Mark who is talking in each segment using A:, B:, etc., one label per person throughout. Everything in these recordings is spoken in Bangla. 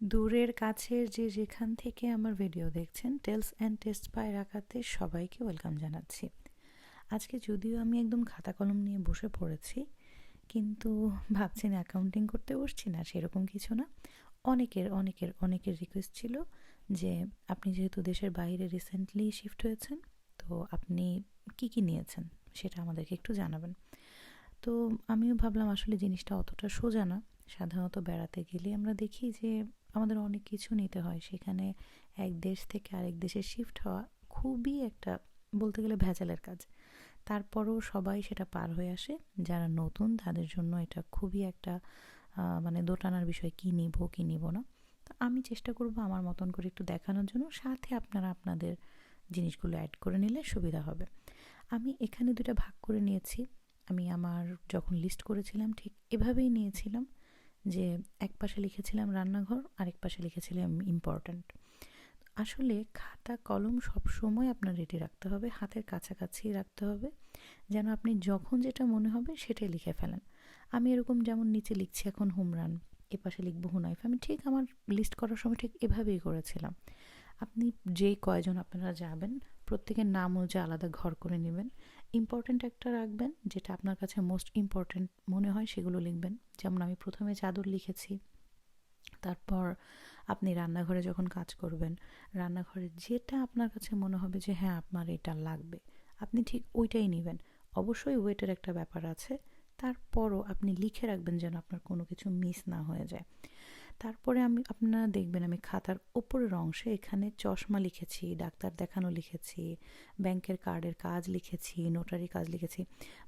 A: দূরের কাছের যে যেখান থেকে আমার ভিডিও দেখছেন টেলস অ্যান্ড টেস্ট পায় রাখাতে সবাইকে ওয়েলকাম জানাচ্ছি। আজকে যদিও আমি একদম খাতা কলম নিয়ে বসে পড়েছি, কিন্তু ভাবছেন অ্যাকাউন্টিং করতে বসছি না, সেরকম কিছু না। অনেকের অনেকের অনেকের রিকোয়েস্ট ছিল যে আপনি যেহেতু দেশের বাইরে রিসেন্টলি শিফট হয়েছেন, তো আপনি কি কি নিয়েছেন সেটা আমাদেরকে একটু জানাবেন। তো আমিও ভাবলাম আসলে জিনিসটা অতটা সোজা না, সাধারণত বেড়াতে গেলে আমরা দেখি যে আমাদের অনেক কিছু নিতে হয়। সেখানে এক দেশ থেকে আরেক দেশে শিফট হওয়া খুবই একটা বলতে গেলে ভেজালের কাজ। তারপরও সবাই সেটা পার হয়ে আসে। যারা নতুন, তাদের জন্য এটা খুবই একটা মানে দোটানার বিষয়, কী নিব কী নিব না। তো আমি চেষ্টা করব আমার মতন করে একটু দেখানোর জন্য। সাথে আপনারা আপনাদের জিনিসগুলো অ্যাড করে নিলে সুবিধা হবে। আমি এখানে দুটা ভাগ করে নিয়েছি। আমি আমার যখন লিস্ট করেছিলাম, ঠিক এভাবেই নিয়েছিলাম। যে এক পাশে লিখেছিলাম রান্নাঘর, আরেক পাশে লিখেছিলাম ইম্পর্ট্যান্ট আসলে খাতা, কলম সব সময় আপনার রেডি রাখতে হবে, হাতের কাছাকাছি রাখতে হবে, যেন আপনি যখন যেটা মনে হবে সেটাই লিখে ফেলেন। আমি এরকম যেমন নিচে লিখছি এখন হুমরান এ পাশে লিখব হুনাইফ। আমি ঠিক আমার লিস্ট করার সময় ঠিক এভাবেই করেছিলাম। আপনি যেই কয়জন আপনারা যাবেন, প্রত্যেকের নাম অনুযায়ী আলাদা ঘর করে নেবেন ইম্পর্ট্যান্ট একটা রাখবেন, যেটা আপনার কাছে মোস্ট ইম্পর্ট্যান্ট মনে হয় সেগুলো লিখবেন। যেমন আমি প্রথমে চাদর লিখেছি, তারপর আপনি রান্নাঘরে যখন কাজ করবেন, রান্নাঘরে যেটা আপনার কাছে মনে হবে যে হ্যাঁ আপনার এটা লাগবে। আপনি ঠিক ওইটাই নেবেন। অবশ্যই ওয়েটের একটা ব্যাপার আছে, তারপরও আপনি লিখে রাখবেন যেন আপনার কোনো কিছু মিস না হয়ে যায়। তারপরে আমি, আপনারা দেখবেন আমি খাতার ওপরের অংশে এখানে চশমা লিখেছি, ডাক্তার দেখানো লিখেছি, ব্যাংকের কার্ডের কাজ লিখেছি নোটারি কাজ লিখেছি।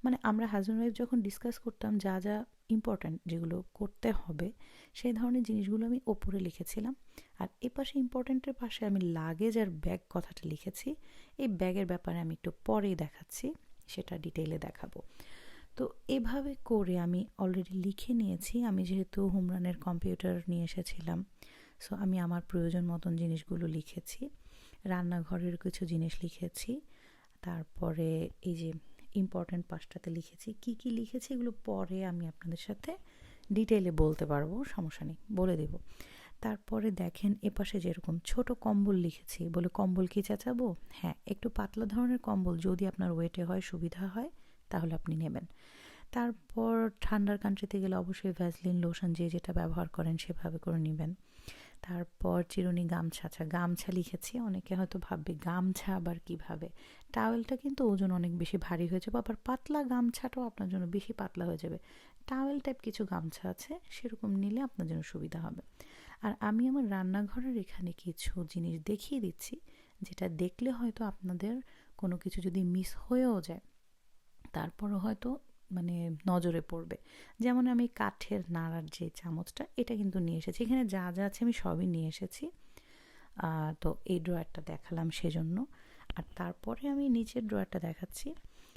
A: মানে আমরা হাজব্যান্ড ওয়াইফ যখন ডিসকাস করতাম যা যা ইম্পর্ট্যান্ট যেগুলো করতে হবে, সেই ধরনের জিনিসগুলো আমি ওপরে লিখেছিলাম। আর এ পাশে ইম্পর্ট্যান্টের পাশে আমি লাগেজ আর ব্যাগ কথাটা লিখেছি। এই ব্যাগের ব্যাপারে আমি একটু পরেই দেখাচ্ছি, সেটা ডিটেইলে দেখাবো। তো এভাবে করে আমি অলরেডি লিখে নিয়েছি। আমি যেহেতু হুমরানের কম্পিউটার নিয়ে এসেছিলাম সো আমি আমার প্রয়োজন মতন জিনিসগুলো লিখেছি। রান্নাঘরের কিছু জিনিস লিখেছি। তারপরে এই যে ইম্পর্ট্যান্ট পাশটাতে লিখেছি। কি কি লিখেছি এগুলো পরে আমি আপনাদের সাথে ডিটেলে বলতে পারব, সমস্যা নেই, বলে দেব। তারপরে দেখেন এপাশে যেরকম ছোট কম্বল লিখেছি, বলে কম্বল কি চাচাবো? হ্যাঁ একটু পাতলা ধরনের কম্বল যদি আপনার ওয়েটে হয়, সুবিধা হয়। তাহলে আপনি নেবেন। তারপর ঠান্ডার কান্ট্রিতে গেলে অবশ্যই ভ্যাসলিন লোশন যে যেটা ব্যবহার করেন সেভাবে করে নেবেন। তারপর চিরুনি গামছা আচ্ছা গামছা লিখেছি, অনেকে হয়তো ভাববে গামছা আবার কীভাবে? টাওয়েলটা কিন্তু ওজন অনেক বেশি ভারী হয়ে যাবে, আবার পাতলা গামছাটাও আপনার জন্য বেশি পাতলা হয়ে যাবে। টাওয়েল টাইপ কিছু গামছা আছে, সেরকম নিলে আপনার জন্য সুবিধা হবে। আর আমি আমার রান্নাঘরের এখানে কিছু জিনিস দেখিয়ে দিচ্ছি, যেটা দেখলে হয়তো আপনাদের কোনো কিছু যদি মিস হয়েও যায়। তারপরও হয়তো মানে নজরে পড়বে। যেমন আমি কাঠের নাড়ার যে চামচটা, এটা কিন্তু নিয়ে এসেছি। এখানে যা যা আছে আমি সবই নিয়ে এসেছি। তো এই ড্রয়ারটা দেখালাম সেজন্য। আর তারপরে আমি নিচের ড্রয়ারটা দেখাচ্ছি।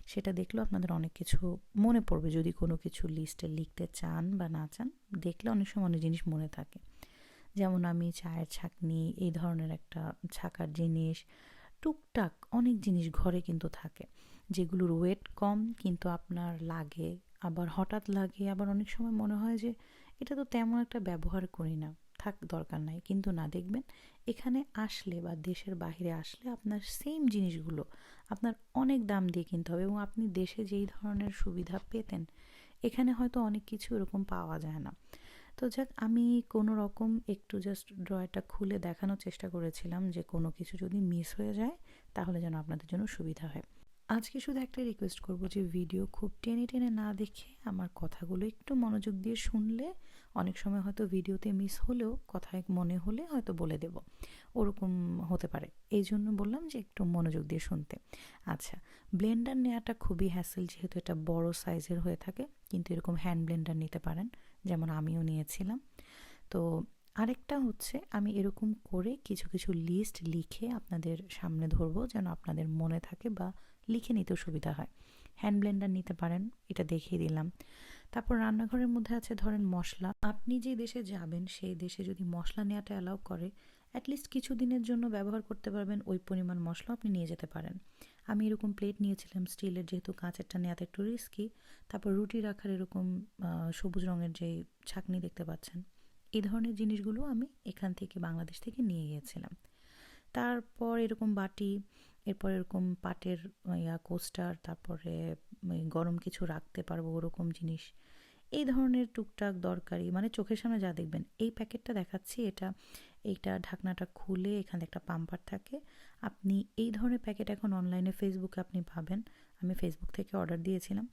A: সেটা দেখলেও আপনাদের অনেক কিছু মনে পড়বে। যদি কোনো কিছু লিস্টে লিখতে চান বা না চান, দেখলে অনেক সময় অনেক জিনিস মনে থাকে। যেমন আমি চায়ের ছাঁকনি, এই ধরনের একটা ছাকার জিনিস টুকটাক অনেক জিনিস ঘরে কিন্তু থাকে, যেগুলোর ওয়েট কম কিন্তু আপনার লাগে, আবার হঠাৎ লাগে, আবার অনেক সময় মনে হয় যে এটা তো তেমন একটা ব্যবহার করি না, থাক দরকার নাই, কিন্তু না দেখবেন এখানে আসলে বা দেশের বাহিরে আসলে আপনার সেম জিনিসগুলো আপনার অনেক দাম দিয়ে কিনতে হবে এবং আপনি দেশে যেই ধরনের সুবিধা পেতেন, এখানে হয়তো অনেক কিছু এরকম পাওয়া যায় না। তো যাক, আমি কোনো রকম একটু জাস্ট ড্রয়ারটা খুলে দেখানোর চেষ্টা করেছিলাম যে কোনো কিছু যদি মিস হয়ে যায়, তাহলে যেন আপনাদের জন্য সুবিধা হয়। আজকে শুধু একটা রিকোয়েস্ট করব যে ভিডিও খুব টেনে টেনে না দেখে আমার কথাগুলো একটু মনোযোগ দিয়ে শুনলে অনেক সময় হয়তো ভিডিওতে মিস হলেও কথায় মনে হলে হয়তো বলে দেব। ওরকম হতে পারে। এই জন্য বললাম যে একটু মনোযোগ দিয়ে শুনতে। আচ্ছা ব্লেন্ডার নেওয়াটা খুবই হ্যাসেল যেহেতু এটা বড় সাইজের হয়ে থাকে, কিন্তু এরকম হ্যান্ড ব্লেন্ডার নিতে পারেন, যেমন আমিও নিয়েছিলাম। তো আরেকটা হচ্ছে, আমি এরকম করে কিছু কিছু লিস্ট লিখে আপনাদের সামনে ধরবো, যেন আপনাদের মনে থাকে বা লিখে নিতেও সুবিধা হয়। হ্যান্ড ব্লেন্ডার নিতে পারেন, এটা দেখিয়ে দিলাম। তারপর রান্নাঘরের মধ্যে আছে ধরেন মশলা। আপনি যে দেশে যাবেন, সেই দেশে যদি মশলা নেওয়াটা অ্যালাউ করে অ্যাটলিস্ট কিছু দিনের জন্য ব্যবহার করতে পারবেন, ওই পরিমাণ মশলা আপনি নিয়ে যেতে পারেন। আমি এরকম প্লেট নিয়েছিলাম স্টিলের যেহেতু কাঁচেরটা নেওয়াতে একটু রিস্কি তারপর রুটি রাখার এরকম সবুজ রঙের যে ছাকনি দেখতে পাচ্ছেন, এই ধরনের জিনিসগুলো আমি এখান থেকে বাংলাদেশ থেকে নিয়ে গিয়েছিলাম। তারপর এরকম বাটি এরপর এরকম পাটের ইয়া কোস্টার তারপরে গরম কিছু রাখতে পারব ওরকম জিনিস। এই ধরনের টুকটাক দরকারি। মানে চোখের সামনে যা দেখবেন, এই প্যাকেটটা দেখাচ্ছি, এটা, এইটা ঢাকনাটা খুলে এখানে একটা পাম্পার থাকে। আপনি এই ধরনের প্যাকেট এখন অনলাইনে ফেসবুকে আপনি পাবেন। আমি ফেসবুক থেকে অর্ডার দিয়েছিলাম।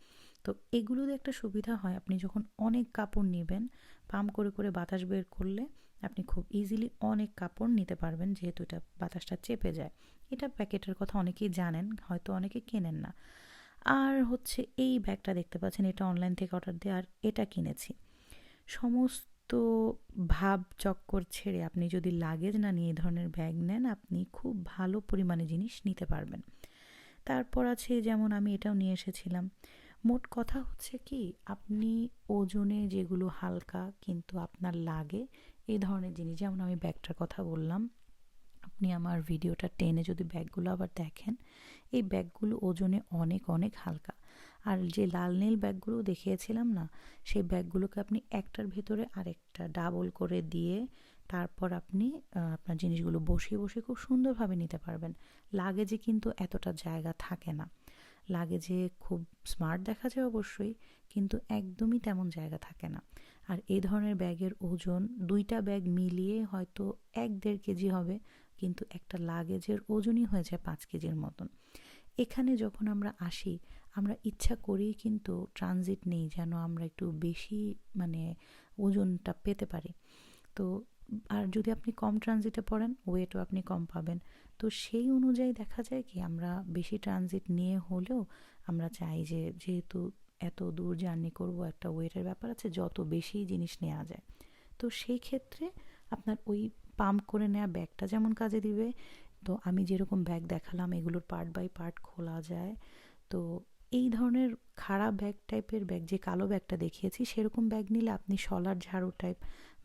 A: তো এগুলোতে একটা সুবিধা হয়, আপনি যখন অনেক কাপড় নেবেন, পাম্প করে করে বাতাস বের করলে আপনি খুব ইজিলি অনেক কাপড় নিতে পারবেন যেহেতু এটা বাতাসটা চেপে যায়। এটা প্যাকেটের কথা অনেকেই জানেন, হয়তো অনেকে কেনেন না। আর হচ্ছে এই ব্যাগটা দেখতে পাচ্ছেন, এটা অনলাইন থেকে অর্ডার দিয়ে আর এটা কিনেছি। সমস্ত ভাব চক্কর ছেড়ে আপনি যদি লাগেজ না নিয়ে এই ধরনের ব্যাগ নেন, আপনি খুব ভালো পরিমাণে জিনিস নিতে পারবেন। তারপর আছে যেমন আমি এটাও নিয়ে এসেছিলাম। মোট কথা হচ্ছে কি, আপনি ওজনে যেগুলো হালকা কিন্তু আপনার লাগে এই ধরনের জিনিস, যেমন আমি ব্যাগটার কথা বললাম, আপনি আমার ভিডিওটা টেনে যদি ব্যাগগুলো আবার দেখেন, এই ব্যাগগুলো ওজনে অনেক অনেক হালকা। আর যে লাল নীল ব্যাগগুলো দেখিয়েছিলাম না, সেই ব্যাগগুলোকে আপনি একটার ভেতরে আরেকটা ডাবল করে দিয়ে তারপর আপনি আপনার জিনিসগুলো বসিয়ে বসিয়ে খুব সুন্দরভাবে নিতে পারবেন। লাগেজে কিন্তু এতটা জায়গা থাকে না। লাগেজে খুব স্মার্ট দেখা যায় অবশ্যই, কিন্তু একদমই তেমন জায়গা থাকে না। আর এই ধরনের ব্যাগের ওজন দুইটা ব্যাগ মিলিয়ে হয়তো এক দেড় কেজি হবে, কিন্তু একটা লাগেজের ওজনই হয়ে যায় পাঁচ কেজির মতন। এখানে যখন আমরা আসি, আমরা ইচ্ছা করেই কিন্তু ট্রানজিট নেই যেন আমরা একটু বেশি মানে ওজনটা পেতে পারি। তো আর যদি আপনি কম ট্রানজিটে পড়েন ওয়েটও আপনি কম পাবেন। তো সেই অনুযায়ী দেখা যায় কি, আমরা বেশি ট্রানজিট নিয়ে হলেও আমরা চাই যে, যেহেতু এত দূর জার্নি করব, একটা ওয়েটের ব্যাপার আছে, যত বেশি জিনিস নেওয়া যায়। তো সেই ক্ষেত্রে আপনার ওই পাম্প করে নেওয়া ব্যাগটা যেমন কাজে দিবে। তো আমি যেরকম ব্যাগ দেখালাম, এগুলোর পার্ট বাই পার্ট খোলা যায়। তো এই ধরনের খারাপ ব্যাগ টাইপের ব্যাগ যে কালো ব্যাগটা দেখিয়েছি, সেরকম ব্যাগ নিলে আপনি সলার ঝাড়ু টাইপ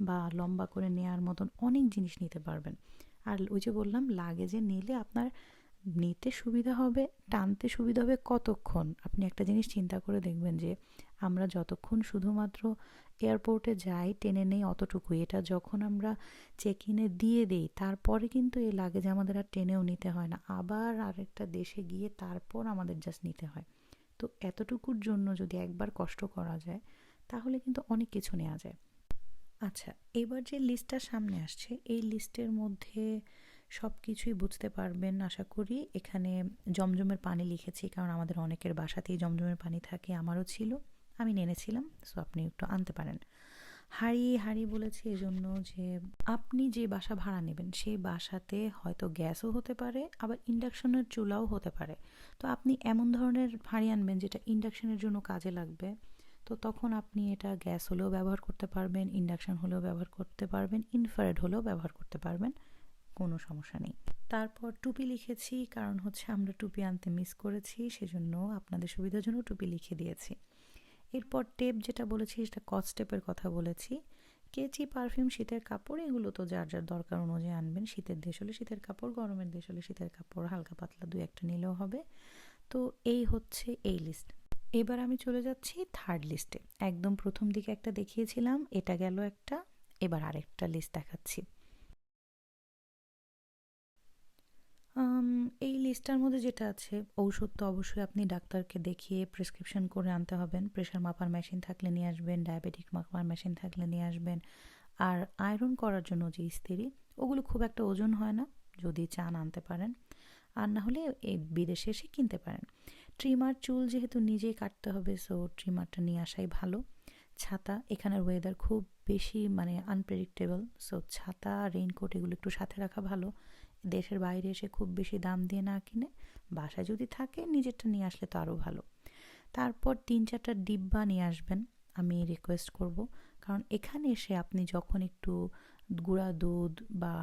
A: বা লম্বা করে নেওয়ার মতন অনেক জিনিস নিতে পারবেন। আর ওই যে বললাম, লাগেজে নিলে আপনার নিতে সুবিধা হবে, টানতে সুবিধা হবে কতক্ষণ? আপনি একটা জিনিস চিন্তা করে দেখবেন যে, আমরা যতক্ষণ শুধুমাত্র এয়ারপোর্টে যাই, টেনে নেই অতটুকুই। এটা যখন আমরা চেক ইনে দিয়ে দিই, তারপরে কিন্তু এই লাগেজ আমাদের আর টেনেও নিতে হয় না। আবার আরেকটা দেশে গিয়ে তারপর আমাদের জাস্ট নিতে হয়। তো এতটুকুর জন্য যদি একবার কষ্ট করা যায়, তাহলে কিন্তু অনেক কিছু নেওয়া যায়। আচ্ছা এবার যে লিস্টটা সামনে আসছে, এই লিস্টের মধ্যে সব কিছুই বুঝতে পারবেন, আশা করি। এখানে জমজমের পানি লিখেছি, কারণ আমাদের অনেকের বাসাতেই জমজমের পানি থাকে, আমারও ছিল, আমি নেনেছিলাম সো আপনি একটু আনতে পারেন। হাড়ি হাড়ি বলেছি এজন্য যে আপনি যে বাসা ভাড়া নেবেন সেই বাসাতে হয়তো গ্যাসও হতে পারে, আবার ইন্ডাকশনের চুলাও হতে পারে। তো আপনি এমন ধরনের হাঁড়ি আনবেন, যেটা ইন্ডাকশনের জন্য কাজে লাগবে। তো তখন আপনি এটা গ্যাস হলেও ব্যবহার করতে পারবেন, ইন্ডাকশন হলেও ব্যবহার করতে পারবেন, ইনফ্রারেড হলেও ব্যবহার করতে পারবেন, কোনো সমস্যা নেই। তারপর টুপি লিখেছি, কারণ হচ্ছে আমরা টুপি আনতে মিস করেছি, সেজন্য আপনাদের সুবিধার জন্য টুপি লিখে দিয়েছি। এরপর টেপ যেটা বলেছি, সেটা কচ টেপের কথা বলেছি। কেচি পারফিউম শীতের কাপড়, এগুলো তো যার যার দরকার অনুযায়ী আনবেন। শীতের দেশ হলে শীতের কাপড়, গরমের দেশ হলে শীতের কাপড়, হালকা পাতলা দু একটা নিলেও হবে। তো এই হচ্ছে এই লিস্ট এবার আমি চলে যাচ্ছি থার্ড লিস্টে একদম প্রথম দিকে একটা দেখিয়েছিলাম, এটা গেল একটা, এবার আরেকটা লিস্ট দেখাচ্ছি। এই লিস্টটার মধ্যে যেটা আছে, ঔষধ তো অবশ্যই আপনি ডাক্তারকে দেখিয়ে প্রেসক্রিপশন করে আনতে হবেন। প্রেশার মাপার মেশিন থাকলে নিয়ে আসবেন ডায়াবেটিক মাপার মেশিন থাকলে নিয়ে আসবেন। আর আয়রন করার জন্য যে ইস্তিরি, ওগুলো খুব একটা ওজন হয় না, যদি চান আনতে পারেন। আর না হলে এই বিদেশে এসে কিনতে পারেন। ট্রিমার চুল যেহেতু নিজেই কাটতে হবে সো ট্রিমারটা নিয়ে আসাই ভালো। ছাতা, এখানের ওয়েদার খুব বেশি মানে আনপ্রেডিক্টেবল সো ছাতা রেইনকোট এগুলো একটু সাথে রাখা ভালো। দেশের বাইরে এসে খুব বেশি দাম দিয়ে না কিনে বাসায় যদি থাকে নিজেরটা নিয়ে আসলে তো আরও ভালো। তারপর তিন চারটা ডিব্বা নিয়ে আসবেন, আমি রিকোয়েস্ট করব। কারণ এখানে এসে আপনি যখন একটু গুঁড়া দুধ বা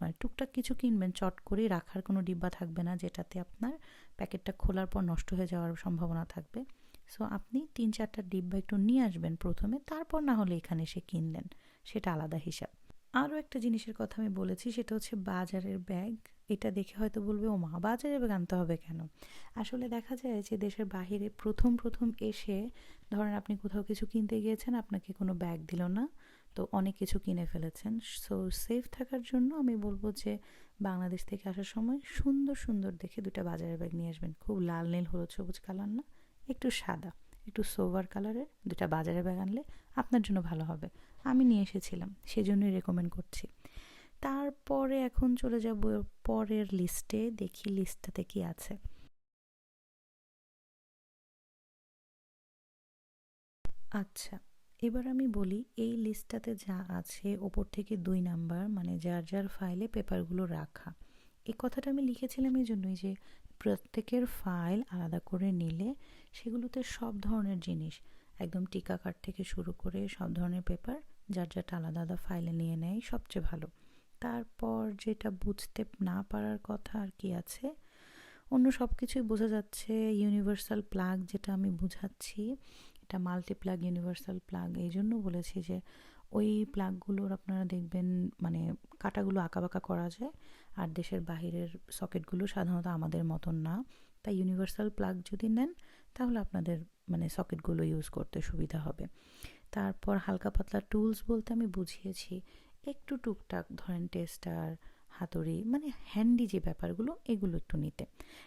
A: মানে টুকটাক কিছু কিনবেন, চট করেই রাখার কোনো ডিব্বা থাকবে না, যেটাতে আপনার প্যাকেটটা খোলার পর নষ্ট হয়ে যাওয়ার সম্ভাবনা থাকবে। সো আপনি তিন চারটা ডিব্বা একটু নিয়ে আসবেন প্রথমে, তারপর না হলে এখানে এসে কিনলেন, সেটা আলাদা হিসাব। আরও একটা জিনিসের কথা আমি বলেছি, সেটা হচ্ছে বাজারের ব্যাগ। এটা দেখে হয়তো বলবে ও মা বাজারে ব্যাগ আনতে হবে কেন? আসলে দেখা যায় যে দেশের বাহিরে প্রথম প্রথম এসে, ধরেন আপনি কোথাও কিছু কিনতে গিয়েছেন, আপনাকে কোনো ব্যাগ দিল না তো অনেক কিছু কিনে ফেলেছেন। সো সেফ থাকার জন্য আমি বলব যে বাংলাদেশ থেকে আসার সময় সুন্দর সুন্দর দেখে দুটা বাজারের ব্যাগ নিয়ে আসবেন। খুব লাল নীল, হলুদ, সবুজ কালার না, একটু সাদা, একটু সোভার কালারের দুটা বাজারের ব্যাগ আনলে আপনার জন্য ভালো হবে। আমি নিয়ে এসেছিলাম, সেজন্যই রেকমেন্ড করছি। তারপরে এখন চলে যাব পরের লিস্টে দেখি লিস্টটাতে কি আছে। আচ্ছা এবার আমি বলি, এই লিস্টটাতে যা আছে, ওপর থেকে দুই নাম্বার মানে যার যার ফাইলে পেপারগুলো রাখা। এই কথাটা আমি লিখেছিলাম এই জন্যই যে, প্রত্যেকের ফাইল আলাদা করে নিলে সেগুলোতে সব ধরনের জিনিস, একদম টিকা কার্ড থেকে শুরু করে সব ধরনের পেপার, যার যারটা আলাদা আলাদা ফাইলে নিয়ে নেয়, সবচেয়ে ভালো। তারপর যেটা বুঝতে না পারার কথা আর কি আছে, অন্য সব কিছুই বোঝা যাচ্ছে, ইউনিভার্সাল প্লাগ যেটা আমি বুঝাচ্ছি এটা মাল্টি প্লাগ ইউনিভার্সাল প্লাগ এই জন্য বলেছি যে ওই প্লাগগুলোর আপনারা দেখবেন মানে কাটাগুলো আঁকাবাঁকা করা যায় আর দেশের বাহিরের সকেটগুলো সাধারণত আমাদের মতন না। তাই ইউনিভার্সাল প্লাগ যদি নেন তাহলে আপনাদের মানে সকেটগুলো ইউজ করতে সুবিধা হবে। তারপর হালকা পাতলা টুলস বলতে আমি বুঝিয়েছি, একটু টুকটাক ধরেন টেস্টার হাতুড়ি মানে হ্যান্ডি যে ব্যাপারগুলো, এগুলো একটু নিতে।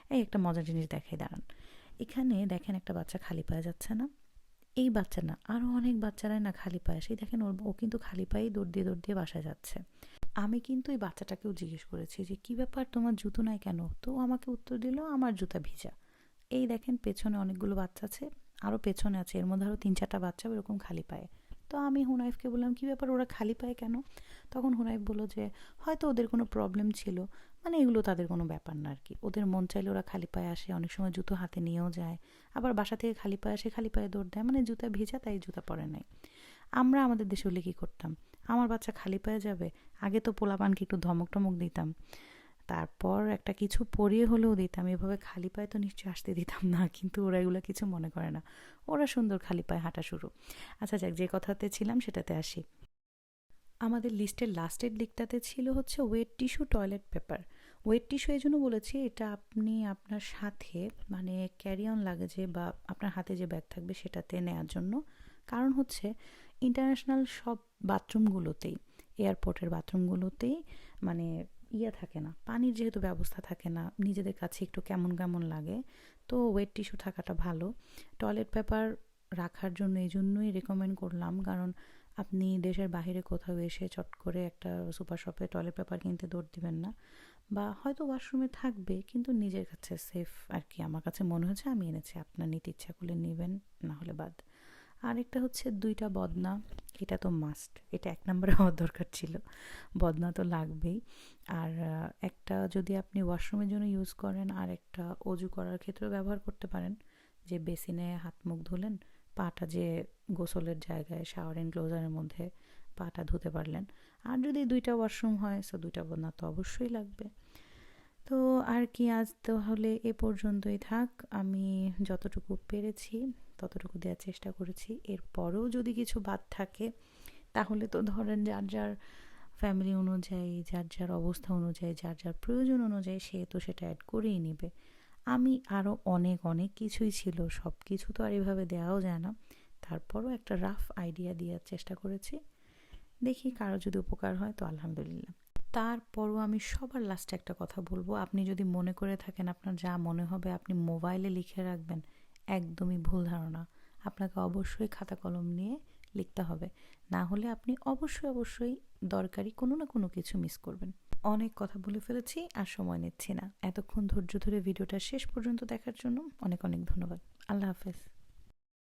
A: এই একটা মজার জিনিস দেখাই, দাঁড়ান। এখানে দেখেন একটা বাচ্চা খালি পায়ে যাচ্ছে না। এই বাচ্চা না আরও অনেক বাচ্চারাই না খালি পায়ে সেই দেখেন ওর, ও কিন্তু খালি পায়েই দৌড় দিয়ে দৌড় দিয়ে বাসায় যাচ্ছে। আমি কিন্তু এই বাচ্চাটাকেও জিজ্ঞেস করেছি যে, কি ব্যাপার? তোমার জুতো নাই কেন? তো আমাকে উত্তর দিল, আমার জুতা ভিজা। এই দেখেন পেছনে অনেকগুলো বাচ্চা আছে আরও পেছনে আছে। এর মধ্যে আরও তিন চারটা বাচ্চা এরকম খালি পায়ে। তো আমি হুনাইফকে বললাম, কী ব্যাপার? ওরা খালি পায় কেন? তখন হুনাইফ বলল যে, হয়তো ওদের কোনো প্রবলেম ছিল। মানে এগুলো তাদের কোনো ব্যাপার না আর কি। ওদের মন চাইলে ওরা খালি পায়ে আসে, অনেক সময় জুতো হাতে নিয়েও যায়। আবার বাসা থেকে খালি পায়ে আসে, খালি পায়ে দৌড় দেয়। মানে জুতা ভেজা, তাই জুতা পরে নাই আমরা আমাদের দেশে হলে কী করতাম? আমার বাচ্চা খালি পায়ে যাবে? আগে তো পোলাপানকে একটু ধমক টমক দিতাম। তারপর একটা কিছু পরিয়ে হলেও দিতাম। এভাবে খালি পায়ে তো নিশ্চয়ই আসতে দিতাম না, কিন্তু ওরা এগুলো কিছু মনে করে না। ওরা সুন্দর খালি পায়ে হাঁটা শুরু। আচ্ছা যাক, যে কথাতে ছিলাম সেটাতে আসি। আমাদের লিস্টের লাস্টের দিকটাতে ছিল হচ্ছে wet tissue toilet paper wet tissue এই জন্য বলেছি, এটা আপনি আপনার সাথে মানে ক্যারি অন লাগেজে বা আপনার হাতে যে ব্যাগ থাকবে সেটাতে নেওয়ার জন্য। কারণ হচ্ছে ইন্টারন্যাশনাল সব বাথরুমগুলোতেই এয়ারপোর্টের বাথরুমগুলোতেই মানে ইয়ে থাকে না, পানির যেহেতু ব্যবস্থা থাকে না, নিজেদের কাছে একটু কেমন কেমন লাগে, তো ওয়েট টিস্যু থাকাটা ভালো। টয়লেট পেপার রাখার জন্য এই জন্যই রেকমেন্ড করলাম, কারণ আপনি দেশের বাহিরে কোথাও এসে চট করে একটা সুপার শপে টয়লেট পেপার কিনতে দৌড় দিবেন না, বা হয়তো ওয়াশরুমে থাকবে, কিন্তু নিজের কাছে সেফ আর কি। আমার কাছে মনে হচ্ছে আমি এনেছি, আপনার নিতে ইচ্ছা করলে নেবেন, না হলে বাদ। আরেকটা হচ্ছে দুইটা বদনা, এটা তো মাস্ট এটা এক নম্বরে হওয়ার দরকার ছিল, বদনা তো লাগবেই। আর একটা যদি আপনি ওয়াশরুমের জন্য ইউজ করেন, আর একটা অজু করার ক্ষেত্রেও ব্যবহার করতে পারেন। যে বেসিনে হাত মুখ ধুলেন, পাটা যে গোসলের জায়গায় শাওয়ার এনক্লোজারের মধ্যে পাটা ধুতে পারলেন। আর যদি দুইটা ওয়াশরুম হয় সো দুইটা বদনা তো অবশ্যই লাগবে। তো আর কি, আজ তাহলে এ পর্যন্তই থাক। আমি যতটুকু পেরেছি, ততটুকু দেওয়ার চেষ্টা করেছি। এরপরেও যদি কিছু বাদ থাকে, তাহলে তো ধরেন যার যার ফ্যামিলি অনুযায়ী, যার যার অবস্থা অনুযায়ী, যার যার প্রয়োজন অনুযায়ী সে তো সেটা অ্যাড করেই নেবে। আমি আরও অনেক অনেক কিছুই ছিল, সব কিছু তো আর এভাবে দেওয়াও যায় না। তারপরও একটা রাফ আইডিয়া দেওয়ার চেষ্টা করেছি। দেখি কারও যদি উপকার হয় তো আলহামদুলিল্লাহ। তারপরও আমি সবার লাস্টে একটা কথা বলব। আপনি যদি মনে করে থাকেন আপনার যা মনে হবে, আপনি মোবাইলে লিখে রাখবেন, একদমই ভুল ধারণা। আপনাকে অবশ্যই খাতা কলম নিয়ে লিখতে হবে। না হলে আপনি অবশ্যই অবশ্যই দরকারি কোনো না কোনো কিছু মিস করবেন। অনেক কথা বলে ফেলেছি আর সময় নিচ্ছি না। এতক্ষণ ধৈর্য ধরে ভিডিওটা শেষ পর্যন্ত দেখার জন্য অনেক অনেক ধন্যবাদ। আল্লাহ হাফেজ।